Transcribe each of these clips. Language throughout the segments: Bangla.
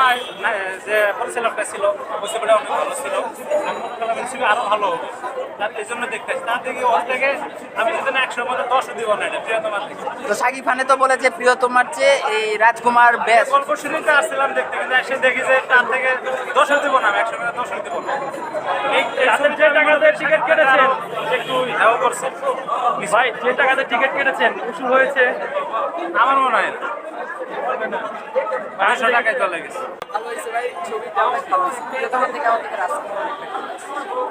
না, যে পরিচালকটা ছিল ছবিটা অনেক ভালো ছিল আমি মনে করলাম ভালো তার এই জন্য দেখতে। তার থেকে ওর থেকে আমি যদি না একশোর মধ্যে দশও দিব না এটা প্রিয়তমার থেকে তো শাকিব খানে তো বলে যে প্রিয় তোমার চেয়ে এই রাজকুমার বেস্ট গল্প আসছিলাম দেখতে কিন্তু এসে দেখি যে তার থেকে দশও দিব না আমি একশো মধ্যে দশও দিব না এই রাতের যে টাকাতে টিকিট কেটেছেন একটু হেও করছে ভাই যে টাকাতে টিকিট কেটেছেন উসুল হয়েছে আমার মনে হয় পাঁচশো টাকায় চলে গেছে।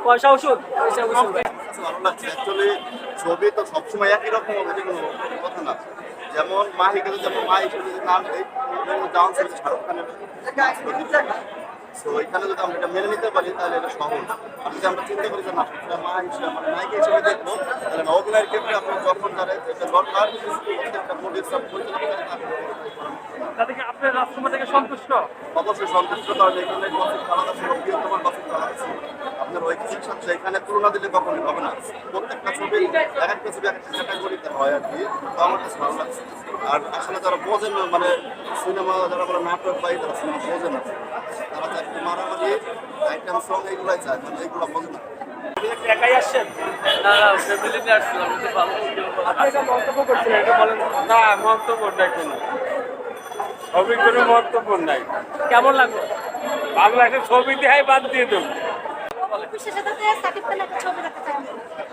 পয়সা ওষুধ পয়সা উসুল ভালো লাগছে অ্যাকচুয়ালি ছবি তো সবসময় একই রকম হবে এটা কোনো কথা না। যেমন মাহিকে যেমন মা হিসেবে যদি নাম দিই ডান্স শাহরুখ খানের তো এখানে যদি আমরা এটা মেনে নিতে পারি তাহলে এটা সহজ। আর যদি আমরা চিন্তা করি যে না সেটা মা হিসেবে মানে নায়িকা হিসেবে দেখব তাহলে অভিনয়ের ক্ষেত্রে আপনার যখন যারা যেটা দরকার প্রত্যেকটা মুভির সব তার আপনার রাজকুমার থেকে সন্তুষ্ট? অবশ্যই সন্তুষ্ট কারণ এখানে আলাদা ছিল প্রিয়তমার কফিট আলাদা ছিল আপনার ঐতিহাসিক সাথে এখানে তুলনা দিলে কখনোই হবে না। প্রত্যেকটা ছবি এক একটা ছবি এক একটা ক্যাটাগরিতে হয় আর কি। তো আমার কাছে ভালো লাগছে। আর আসলে যারা বোঝেন মানে সিনেমা যারা বলে নাটক এই তারা সিনেমা বোঝে না। তারা আইটেম সং মানে একাই আসছেন? না না ফ্যামিলিতে আসছিলাম আপনি একটা মন্তব্য করছিলেন এটা বলেন। না মন্তব্য নাই কোনো। ছবি কোনো মন্তব্য নাই। কেমন লাগল? বাংলা একটা ছবি দেখাই বাদ দিয়ে দেবো।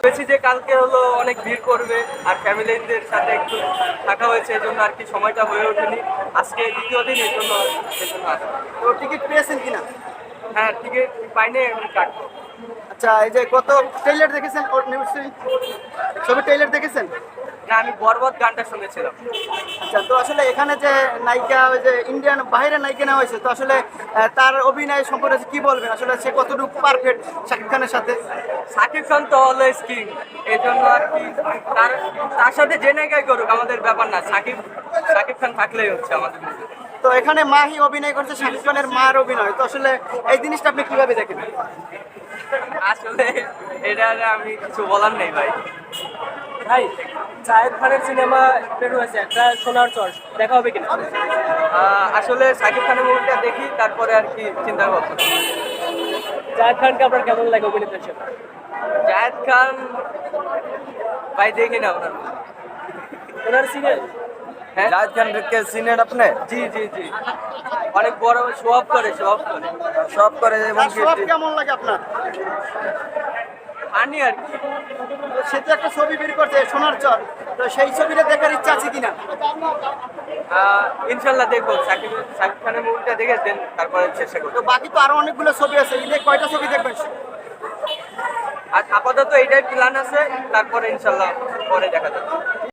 ভেবেছি যে কালকে হলো অনেক ভিড় করবে আর ফ্যামিলিদের সাথে একটু থাকা হয়েছে এই জন্য আর কি সময়টা হয়ে ওঠেনি। আজকে দ্বিতীয় দিন এই জন্য এই জন্য আসা। তো টিকিট পেয়েছেন কিনা? হ্যাঁ টিকিট পাইনি আমি কাটবো আচ্ছা এই যে কত ট্রেলার দেখেছেন নিশ্চয়ই ছবি ট্রেলার দেখেছেন? না আমি বরবাদ গানটা শুনেছিলাম। আচ্ছা তো আসলে এখানে যে নায়িকা ওই যে ইন্ডিয়ান বাইরের নায়িকা নেওয়া হয়েছে তো আসলে তার অভিনয় সম্পর্কে কি বলবেন? আসলে সে কতটুকু পারফেক্ট শাকিব খানের সাথে? সাকিব খান তো অলওয়েজ কিং এই জন্য আর কি তার তার সাথে যে নায়িকাই করুক আমাদের ব্যাপার না। সাকিব সাকিব খান থাকলেই হচ্ছে আমাদের। তো এখানে মাহি অভিনয় করছে শাকিব খানের মার অভিনয়। তো আসলে এই জিনিসটা আপনি কীভাবে দেখেন? আসলে এটা আমি কিছু বলার নেই ভাই। ভাই জায়েদ খানের সিনেমা বের হয়েছে একটা সোনার চর দেখা হবে কিনা? আহ, আসলে সাকিব খানের মুভিটা দেখি তারপরে আর কি চিন্তা করব জায়েদ খানকে আপনার কেমন লাগে অভিনেতা হিসেবে জায়েদ খান ভাই দেখি না ওনার। ওনার সিরিয়াল হ্যাঁ। খানকে সিনেট আপনি? জি জি জি। অনেক বড় অফ করে অফ করে। সব করে এবং কেমন লাগে আপনার? ফানি আর কি। সে তো একটা ছবি বের করছে সোনার চর। তো সেই ছবিটা দেখার ইচ্ছা আছে কিনা? আহ, ইনশাল্লাহ দেখব। সাকিব সাকিব খানের মুভিটা দেখে দেন তারপরে চেষ্টা করব। তো বাকি তো আরও অনেকগুলো ছবি আছে ঈদে কয়টা ছবি দেখবেন? আর আপাতত এইটাই প্ল্যান আছে তারপরে ইনশাল্লাহ পরে দেখা যাবে।